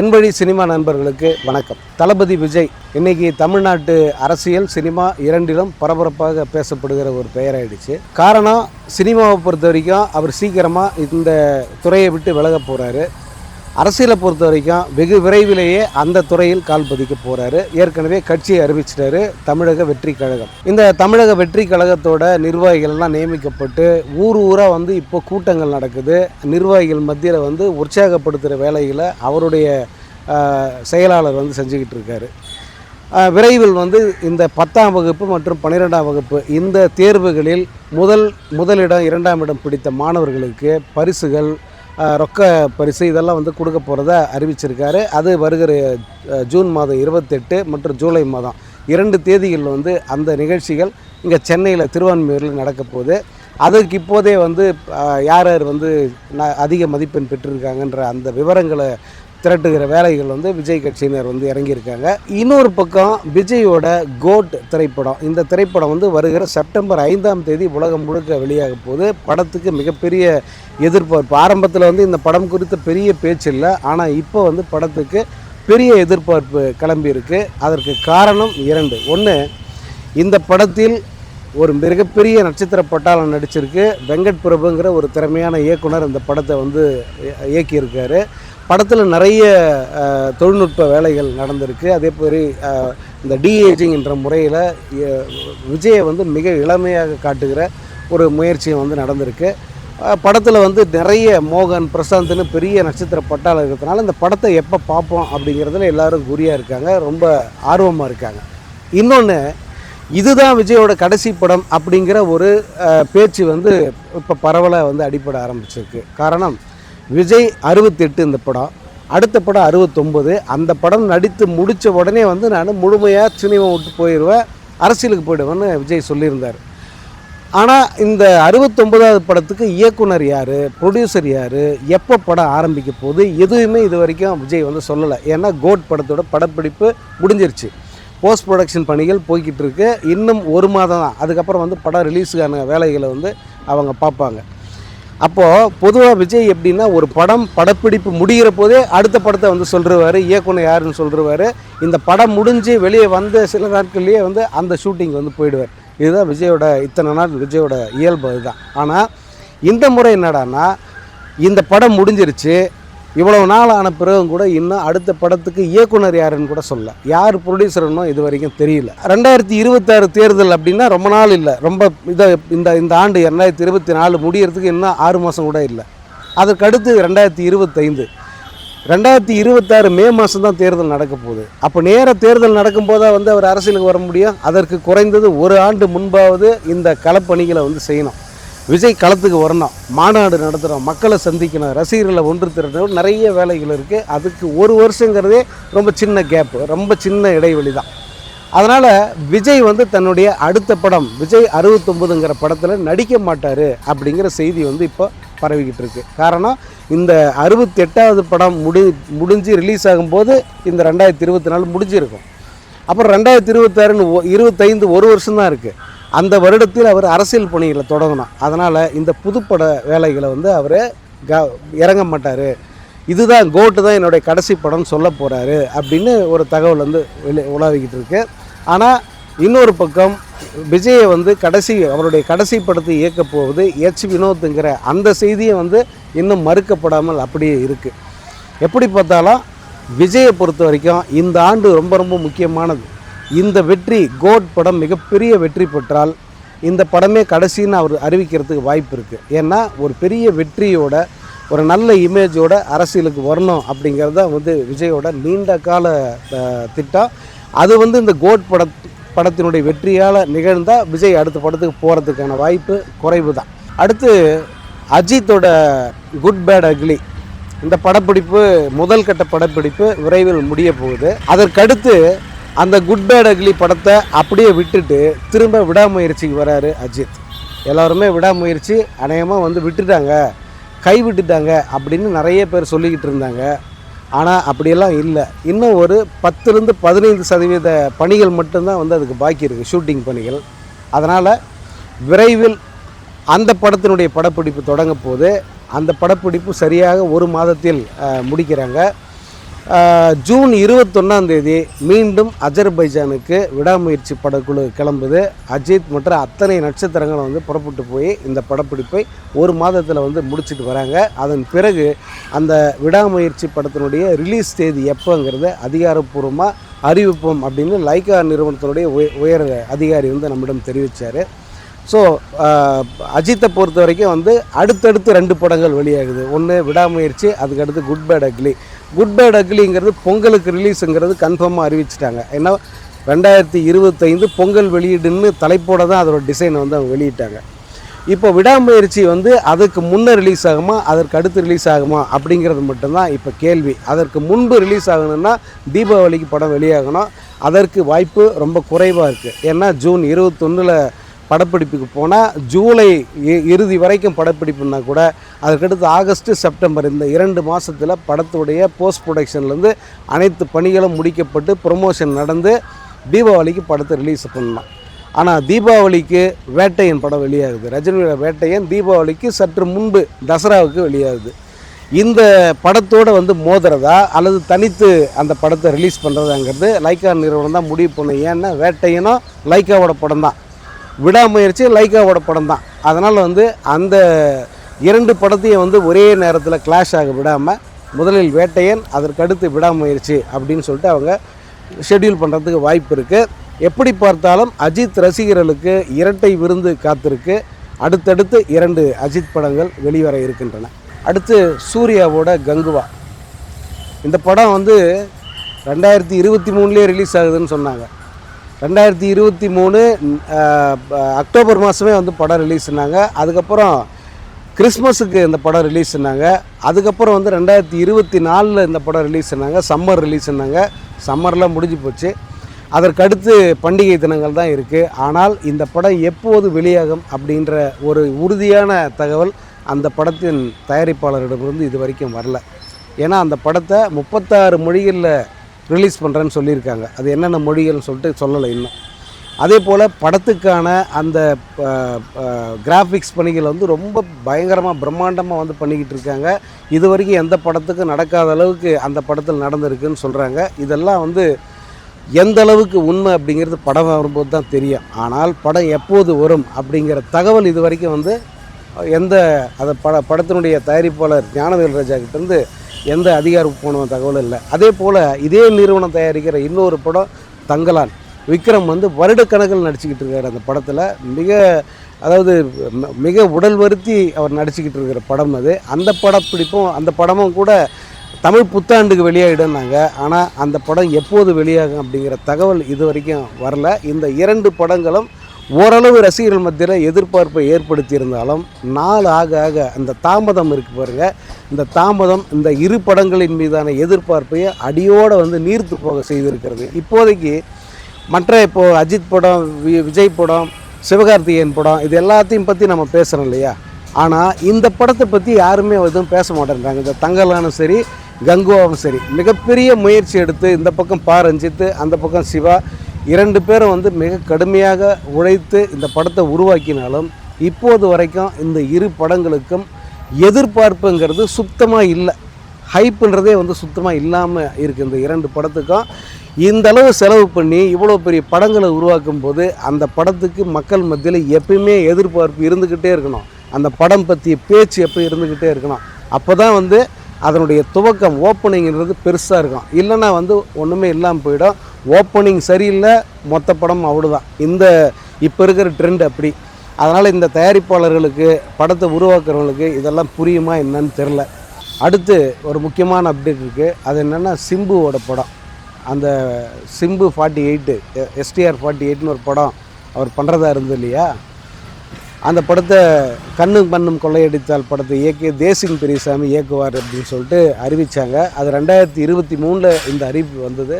என்வழி cinema நண்பர்களுக்கு வணக்கம். தளபதி விஜய் இன்னைக்கு தமிழ்நாட்டு அரசியல் சினிமா இரண்டிலும் பரபரப்பாக பேசப்படுகிற ஒரு பெயராயிடுச்சு. காரணம் சினிமாவை பொறுத்த வரைக்கும் அவர் சீக்கிரமாக இந்த துறையை விட்டு விலக போகிறாரு அரசியலை பொறுத்த வரைக்கும் வெகு விரைவிலேயே அந்த துறையில் கால் பதிக்க போகிறாரு ஏற்கனவே கட்சியை அறிவிச்சிட்டாரு தமிழக வெற்றி கழகம். இந்த தமிழக வெற்றி கழகத்தோட நிர்வாகிகள்லாம் நியமிக்கப்பட்டு ஊர் ஊராக வந்து இப்போ கூட்டங்கள் நடக்குது. நிர்வாகிகள் மத்தியில் வந்து உற்சாகப்படுத்துகிற வேலைகளை அவருடைய செயலாளர் வந்து செஞ்சுக்கிட்டு இருக்காரு. விரைவில் வந்து இந்த பத்தாம் வகுப்பு மற்றும் பன்னிரெண்டாம் வகுப்பு இந்த தேர்வுகளில் முதல் முதலிடம் இரண்டாம் இடம் பிடித்த மாணவர்களுக்கு பரிசுகள் ரொக்க பரிசு இதெல்லாம் வந்து கொடுக்க போகிறத அறிவிச்சிருக்காரு. அது வருகிற ஜூன் மாதம் இருபத்தெட்டு மற்றும் ஜூலை மாதம் இரண்டு தேதிகளில் வந்து அந்த நிகழ்ச்சிகள் இங்கே சென்னையில் திருவான்மையூரில் நடக்க போகுது. அதற்கு இப்போதே வந்து யார் யார் வந்து ந- அதிக மதிப்பெண் பெற்றிருக்காங்கன்ற அந்த விவரங்களை திரட்டுகிற வேலைகள் வந்து விஜய் கட்சியினர் வந்து இறங்கியிருக்காங்க. இன்னொரு பக்கம் விஜயோட கோட் திரைப்படம். இந்த திரைப்படம் வந்து வருகிற செப்டம்பர் ஐந்தாம் தேதி உலகம் முழுக்க வெளியாக போகுது. படத்துக்கு மிகப்பெரிய எதிர்பார்ப்பு. ஆரம்பத்தில் வந்து இந்த படம் குறித்த பெரிய பேச்சு இல்லை. ஆனால் இப்போ வந்து படத்துக்கு பெரிய எதிர்பார்ப்பு கிளம்பியிருக்கு அதற்கு காரணம் இரண்டு. ஒன்று இந்த படத்தில் ஒரு மிகப்பெரிய நட்சத்திர பட்டாளம் நடிச்சிருக்கு. வெங்கட் பிரபுங்கிற ஒரு திறமையான இயக்குனர் இந்த படத்தை வந்து இயக்கியிருக்காரு. படத்தில் நிறைய தொழில்நுட்ப வேலைகள் நடந்திருக்கு. அதே மாதிரி இந்த டிஏஜிங் என்ற முறையில் விஜயை வந்து மிக இளமையாக காட்டுகிற ஒரு முயற்சியும் வந்து நடந்திருக்கு. படத்தில் வந்து நிறைய மோகன் பிரசாந்த்னு பெரிய நட்சத்திர பட்டாளம் இருக்கிறதுனால இந்த படத்தை எப்போ பார்ப்போம் அப்படிங்கிறதுல எல்லாரும் குறியாக இருக்காங்க. ரொம்ப ஆர்வமாக இருக்காங்க. இன்னொன்று இதுதான் விஜயோட கடைசி படம் அப்படிங்கிற ஒரு பேச்சு வந்து இப்போ பரவலாக வந்து அடிப்பட ஆரம்பிச்சிருக்கு. காரணம் விஜய் அறுபத்தெட்டு இந்த படம். அடுத்த படம் அறுபத்தொம்பது. அந்த படம் நடித்து முடித்த உடனே வந்து நான் முழுமையாக சினிமா விட்டு போயிடுவேன் அரசியலுக்கு போயிடுவேன்னு விஜய் சொல்லியிருந்தார். ஆனால் இந்த அறுபத்தொன்பதாவது படத்துக்கு இயக்குனர் யார் ப்ரொடியூசர் யார் எப்போ படம் ஆரம்பிக்க போகுது எதுவுமே இது வரைக்கும் விஜய் வந்து சொல்லலை. ஏன்னா கோட் படத்தோட படப்பிடிப்பு முடிஞ்சிருச்சு. போஸ்ட் ப்ரொடக்ஷன் பணிகள் போய்கிட்டு இருக்கு. இன்னும் ஒரு மாதம் தான். அதுக்கப்புறம் வந்து படம் ரிலீஸுக்கான வேலைகளை வந்து அவங்க பார்ப்பாங்க. அப்போது பொதுவாக விஜய் எப்படின்னா ஒரு படம் படப்பிடிப்பு முடிகிற போதே அடுத்த படத்தை வந்து சொல்கிறவாரு இயக்குனர் யாருன்னு சொல்லிருவாரு இந்த படம் முடிஞ்சு வெளியே வந்த சில நாட்கள்லேயே வந்து அந்த ஷூட்டிங் வந்து போயிடுவார். இதுதான் விஜயோட இத்தனை நாள் விஜயோட இயல்பு அதுதான். ஆனால் இந்த முறை என்னடான்னா இந்த படம் முடிஞ்சிருச்சு. இவ்வளவு நாள் ஆன பிறகும் கூட இன்னும் அடுத்த படத்துக்கு இயக்குனர் யாருன்னு கூட சொல்ல. யார் ப்ரொடியூசர்னோ இது வரைக்கும் தெரியல. ரெண்டாயிரத்தி இருபத்தாறு தேர்தல் அப்படின்னா ரொம்ப நாள் இல்லை. ரொம்ப இதை இந்த இந்த ஆண்டு ரெண்டாயிரத்தி இருபத்தி நாலு முடியறதுக்கு இன்னும் ஆறு மாதம் கூட இல்லை. அதற்கடுத்து ரெண்டாயிரத்தி இருபத்தைந்து. ரெண்டாயிரத்தி இருபத்தாறு மே மாதம் தான் தேர்தல் நடக்க போகுது. அப்போ நேர தேர்தல் நடக்கும்போது வந்து அவர் அரசியலுக்கு வர முடியும்? அதற்கு குறைந்தது ஒரு ஆண்டு முன்பாவது இந்த களப்பணிகளை வந்து செய்யணும். விஜய் களத்துக்கு வரணும். மாநாடு நடத்துகிறோம் மக்களை சந்திக்கணும். ரசிகர்களை ஒன்று திரட்டணும். நிறைய வேலைகள் இருக்குது அதுக்கு ஒரு வருஷங்கிறதே ரொம்ப சின்ன கேப்பு ரொம்ப சின்ன இடைவெளி தான். அதனால் விஜய் வந்து தன்னுடைய அடுத்த படம் விஜய் அறுபத்தொம்பதுங்கிற படத்தில் நடிக்க மாட்டார் அப்படிங்கிற செய்தி வந்து இப்போ பரவிக்கிட்டு இருக்கு. காரணம் இந்த அறுபத்தெட்டாவது படம் முடி முடிஞ்சு ரிலீஸ் ஆகும்போது இந்த ரெண்டாயிரத்தி இருபத்தி நாலு முடிஞ்சிருக்கும். அப்புறம் ரெண்டாயிரத்தி இருபத்தாறுன்னு ஒ- இருபத்தைந்து ஒரு வருஷம் தான் இருக்குது அந்த வருடத்தில் அவர் அரசியல் பணிகளை தொடங்கினோம் அதனால் இந்த புதுப்பட வேலைகளை வந்து அவர் க இறங்க மாட்டார். இதுதான் கோட்டு தான் என்னுடைய கடைசி படம் சொல்ல போகிறாரு அப்படின்னு ஒரு தகவல் வந்து வெளி உலாவிக்கிட்டு இருக்கு. ஆனால் இன்னொரு பக்கம் விஜயை வந்து கடைசி அவருடைய கடைசி படத்தை இயக்கப் போவது எச். வினோத்துங்கிற அந்த செய்தியை வந்து இன்னும் மறுக்கப்படாமல் அப்படியே இருக்குது எப்படி பார்த்தாலும் விஜயை பொறுத்த வரைக்கும் இந்த ஆண்டு ரொம்ப ரொம்ப முக்கியமானது. இந்த வெற்றி கோட் படம் மிகப்பெரிய வெற்றி பெற்றால் இந்த படமே கடைசின்னு அவர் அறிவிக்கிறதுக்கு வாய்ப்பு இருக்குது ஏன்னா ஒரு பெரிய வெற்றியோட ஒரு நல்ல இமேஜோட அரசியலுக்கு வரணும் அப்படிங்கிறது தான் வந்து விஜயோட நீண்ட கால திட்டம். அது வந்து இந்த கோட் பட படத்தினுடைய வெற்றியால் நிகழ்ந்தால் விஜய் அடுத்த படத்துக்கு போகிறதுக்கான வாய்ப்பு குறைவு தான். அடுத்து அஜித்தோட குட் பேட் அக்லி இந்த படப்பிடிப்பு முதல் கட்ட படப்பிடிப்பு விரைவில் முடிய போகுது. அதற்கடுத்து அந்த குட் பேட் அக்லி படத்தை அப்படியே விட்டுட்டு திரும்ப விடாமுயற்சிக்கு வராரு அஜித். எல்லாருமே விடாமுயற்சி அநேகமாக வந்து விட்டுட்டாங்க கை விட்டுட்டாங்க அப்படின்னு நிறைய பேர் சொல்லிக்கிட்டு இருந்தாங்க. ஆனால் அப்படியெல்லாம் இல்லை. இன்னும் ஒரு பத்துலேருந்து பதினைந்து சதவீத பணிகள் மட்டும்தான் வந்து அதுக்கு பாக்கி இருக்குது ஷூட்டிங் பணிகள். அதனால் விரைவில் அந்த படத்தினுடைய படப்பிடிப்பு தொடங்க போது அந்த படப்பிடிப்பு சரியாக ஒரு மாதத்தில் முடிக்கிறாங்க. ஜூன் இருபத்தொன்னாம் தேதி மீண்டும் அஜர்பைஜானுக்கு விடாமுயற்சி படக்குழு கிளம்புது. அஜித் மற்றும் அத்தனை நட்சத்திரங்களும் வந்து புறப்பட்டு போய் இந்த படப்பிடிப்பை ஒரு மாதத்தில் வந்து முடிச்சுட்டு வராங்க. அதன் பிறகு அந்த விடாமுயற்சி படத்தினுடைய ரிலீஸ் தேதி எப்போங்கிறத அதிகாரப்பூர்வமாக அறிவிப்போம் அப்படின்னு லைக்கா நிறுவனத்தினுடைய உயர் அதிகாரி வந்து நம்மிடம் தெரிவித்தார் ஸோ uh, அஜித்தை பொறுத்த வரைக்கும் வந்து அடுத்தடுத்து ரெண்டு படங்கள் வெளியாகுது. ஒன்று விடாமுயற்சி அதுக்கடுத்து good bad ugly good bad அக்லிங்கிறது பொங்கலுக்கு ரிலீஸுங்கிறது கன்ஃபார்மாக அறிவிச்சிட்டாங்க. ஏன்னா ரெண்டாயிரத்தி இருபத்தைந்து பொங்கல் வெளியீடுன்னு தலைப்போட தான் அதோட டிசைனை வந்து அவங்க வெளியிட்டாங்க. இப்போ விடாமுயற்சி வந்து அதுக்கு முன்னே ரிலீஸ் ஆகுமா அதற்கு அடுத்து ரிலீஸ் ஆகுமா அப்படிங்கிறது மட்டும்தான் இப்போ கேள்வி. அதற்கு முன்பு ரிலீஸ் ஆகணும்னா தீபாவளிக்கு படம் வெளியாகணும். அதற்கு வாய்ப்பு ரொம்ப குறைவாக இருக்குது ஏன்னா ஜூன் இருபத்தொன்னில் படப்பிடிப்புக்கு போனால் ஜூலை இ- இறுதி வரைக்கும் படப்பிடிப்புனா கூட அதுக்கடுத்து ஆகஸ்ட்டு செப்டம்பர் இந்த இரண்டு மாதத்தில் படத்துடைய போஸ்ட் ப்ரொடக்ஷன்லேருந்து அனைத்து பணிகளும் முடிக்கப்பட்டு ப்ரொமோஷன் நடந்து தீபாவளிக்கு படத்தை ரிலீஸ் பண்ணலாம். ஆனால் தீபாவளிக்கு வேட்டையன் படம் வெளியாகுது. ரஜினியோட வேட்டையன் தீபாவளிக்கு சற்று முன்பு தசராவுக்கு வெளியாகுது. இந்த படத்தோட வந்து மோதுறதா அல்லது தனித்து அந்த படத்தை ரிலீஸ் பண்ணுறதாங்கிறது லைக்கா நிறுவனம் தான் முடிவு பண்ணும் ஏன்னா வேட்டையனும் லைக்காவோட படம் தான் விடாமுயற்சி லைக்காவோட படம் தான். அதனால் வந்து அந்த இரண்டு படத்தையும் வந்து ஒரே நேரத்தில் கிளாஷ் ஆக விடாமல் முதலில் வேட்டையன் அதற்கடுத்து விடாமுயற்சி அப்படின்னு சொல்லிட்டு அவங்க ஷெட்யூல் பண்ணுறதுக்கு வாய்ப்பு இருக்குது எப்படி பார்த்தாலும் அஜித் ரசிகர்களுக்கு இரட்டை விருந்து காத்திருக்கு. அடுத்தடுத்து இரண்டு அஜித் படங்கள் வெளிவர இருக்கின்றன. அடுத்து சூர்யாவோட கங்குவா. இந்த படம் வந்து ரெண்டாயிரத்தி இருபத்தி மூணுலேயே ரிலீஸ் ஆகுதுன்னு சொன்னாங்க. ரெண்டாயிரத்தி இருபத்தி மூணு அக்டோபர் மாதமே வந்து படம் ரிலீஸ் பண்ணாங்க அதுக்கப்புறம் கிறிஸ்மஸுக்கு இந்த படம் ரிலீஸ் பண்ணாங்க அதுக்கப்புறம் வந்து ரெண்டாயிரத்தி இருபத்தி நாலில் இந்த படம் ரிலீஸ் பண்ணாங்க சம்மர் ரிலீஸ் பண்ணாங்க சம்மர்லாம் முடிஞ்சு போச்சு. அதற்கடுத்து பண்டிகை தினங்கள் தான் இருக்குது ஆனால் இந்த படம் எப்போது வெளியாகும் அப்படின்ற ஒரு உறுதியான தகவல் அந்த படத்தின் தயாரிப்பாளரிடமிருந்து இது வரைக்கும் வரல. ஏன்னா அந்த படத்தை முப்பத்தாறு மொழிகளில் ரிலீஸ் பண்ணுறேன்னு சொல்லியிருக்காங்க. அது என்னென்ன மொழிகள்னு சொல்லிட்டு சொல்லலை இன்னும். அதே போல் படத்துக்கான அந்த கிராஃபிக்ஸ் பணிகள் வந்து ரொம்ப பயங்கரமாக பிரம்மாண்டமாக வந்து பண்ணிக்கிட்டு இருக்காங்க. இது வரைக்கும் எந்த படத்துக்கும் நடக்காத அளவுக்கு அந்த படத்தில் நடந்திருக்குன்னு சொல்கிறாங்க இதெல்லாம் வந்து எந்த அளவுக்கு உண்மை அப்படிங்கிறது படம் வரும்போது தான் தெரியும். ஆனால் படம் எப்போது வரும் அப்படிங்கிற தகவல் இது வரைக்கும் வந்து எந்த அந்த பட படத்தினுடைய தயாரிப்பாளர் ஞானவேல் ராஜா கிட்டேருந்து எந்த அதிகாரப்பூர்வ தகவலும் இல்லை. அதே போல் இதே நிறுவனம் தயாரிக்கிற இன்னொரு படம் தங்கலான். விக்ரம் வந்து வருடக்கணக்கில் நடிச்சுக்கிட்டு இருக்கார் அந்த படத்தில். மிக அதாவது ம- மிக உடல் வருத்தி அவர் நடிச்சுக்கிட்டு இருக்கிற படம் அது. அந்த படப்பிடிப்பும் அந்த படமும் கூட தமிழ் புத்தாண்டுக்கு வெளியாகிடுனாங்க ஆனால் அந்த படம் எப்போது வெளியாகும் அப்படிங்கிற தகவல் இது வரைக்கும் வரல. இந்த இரண்டு படங்களும் ஓரளவு ரசிகர்கள் மத்தியில் எதிர்பார்ப்பை ஏற்படுத்தியிருந்தாலும் நாள் ஆக ஆக அந்த தாமதம் இருக்கு பாருங்கள் இந்த தாமதம் இந்த இரு படங்களின் மீதான எதிர்பார்ப்பையே அடியோடு வந்து நீர்த்து போக செய்திருக்கிறது. இப்போதைக்கு மற்ற இப்போது அஜித் படம் வி- விஜய் படம் சிவகார்த்திகேயன் படம் இது எல்லாத்தையும் பற்றி நம்ம பேசுகிறோம் இல்லையா? ஆனால் இந்த படத்தை பற்றி யாருமே எதுவும் பேச மாட்டேன்றாங்க. இந்த தங்கலானும் சரி கங்குவாவும் சரி. மிகப்பெரிய முயற்சி எடுத்து இந்த பக்கம் பா ரஞ்சித்து அந்த பக்கம் சிவா இரண்டு பேரும் வந்து மிக கடுமையாக உழைத்து இந்த படத்தை உருவாக்கினாலும் இப்போது வரைக்கும் இந்த இரு படங்களுக்கும் எதிர்பார்ப்புங்கிறது சுத்தமாக இல்லை. ஹைப்புன்றதே வந்து சுத்தமாக இல்லாமல் இருக்குது இந்த இரண்டு படத்துக்கும். இந்த அளவு செலவு பண்ணி இவ்வளோ பெரிய படங்களை உருவாக்கும் போது அந்த படத்துக்கு மக்கள் மத்தியில் எப்பயுமே எதிர்பார்ப்பு இருந்துக்கிட்டே இருக்கணும். அந்த படம் பற்றிய பேச்சு எப்போ இருந்துக்கிட்டே இருக்கணும். அப்போ தான் வந்து அதனுடைய துவக்கம் ஓப்பனிங்கிறது பெருசாக இருக்கும். இல்லைன்னா வந்து ஒன்றுமே இல்லாமல் போயிடும். ஓப்பனிங் சரியில்லை மொத்த படம் அவ்வளோதான் இந்த இப்போ இருக்கிற ட்ரெண்ட் அப்படி. அதனால் இந்த தயாரிப்பாளர்களுக்கு படத்தை உருவாக்குறவங்களுக்கு இதெல்லாம் புரியுமா என்னன்னு தெரில அடுத்து ஒரு முக்கியமான அப்டேட் இருக்குது அது என்னென்னா சிம்புவோட படம். அந்த Simbu forty eight STR forty எயிட்னு ஒரு படம் அவர் பண்ணுறதா இருந்தது இல்லையா? அந்த படத்தை கண்ணும் பண்ணும் கொள்ளையடித்தால் படத்தை இயக்கிய தேசிங் பெரியசாமி இயக்குவார் அப்படின்னு சொல்லிட்டு அறிவித்தாங்க அது ரெண்டாயிரத்தி இருபத்தி மூணில் இந்த அறிவிப்பு வந்தது.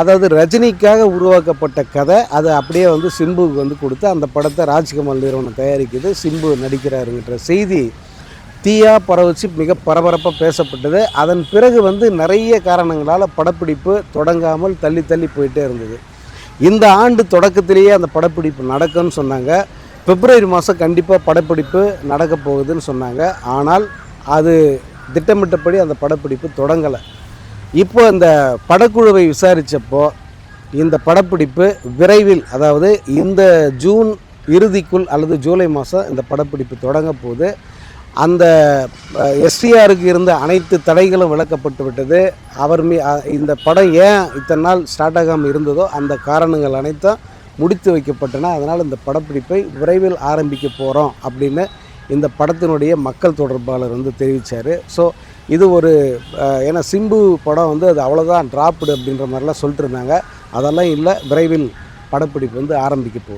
அதாவது ரஜினிக்காக உருவாக்கப்பட்ட கதை அதை அப்படியே வந்து சிம்புவுக்கு வந்து கொடுத்து அந்த படத்தை ராஜ்கமல் நிறுவனம் தயாரிக்குது. சிம்பு நடிக்கிறாருங்கிற செய்தி தீயா பரவச்சு மிக பரபரப்பாக பேசப்பட்டது. அதன் பிறகு வந்து நிறைய காரணங்களால் படப்பிடிப்பு தொடங்காமல் தள்ளி தள்ளி போயிட்டே இருந்தது. இந்த ஆண்டு தொடக்கத்திலேயே அந்த படப்பிடிப்பு நடக்கும்னு சொன்னாங்க. பிப்ரவரி மாதம் கண்டிப்பாக படப்பிடிப்பு நடக்க போகுதுன்னு சொன்னாங்க. ஆனால் அது திட்டமிட்டபடி அந்த படப்பிடிப்பு தொடங்கலை. இப்போ இந்த படக்குழுவை விசாரித்தப்போ இந்த படப்பிடிப்பு விரைவில் அதாவது இந்த ஜூன் இறுதிக்குள் அல்லது ஜூலை மாதம் இந்த படப்பிடிப்பு தொடங்க போது அந்த எஸ்டிஆருக்கு இருந்த அனைத்து தடைகளும் விளக்கப்பட்டு விட்டது. அவர் மீ இந்த படம் ஏன் இத்தனை நாள் ஸ்டார்ட் ஆகாமல் இருந்ததோ அந்த காரணங்கள் அனைத்தும் முடித்து வைக்கப்பட்டன. அதனால் இந்த படப்பிடிப்பை விரைவில் ஆரம்பிக்க போகிறோம் அப்படின்னு இந்த படத்தினுடைய மக்கள் தொடர்பாளர் வந்து தெரிவித்தார் ஸோ இது ஒரு ஏன்னா சிம்பு படம் வந்து அது அவ்வளோதான் ட்ராப்டு அப்படின்ற மாதிரிலாம் சொல்லிட்டு இருந்தாங்க. அதெல்லாம் இல்லை விரைவில் படப்பிடிப்பு வந்து ஆரம்பிக்க போகுது.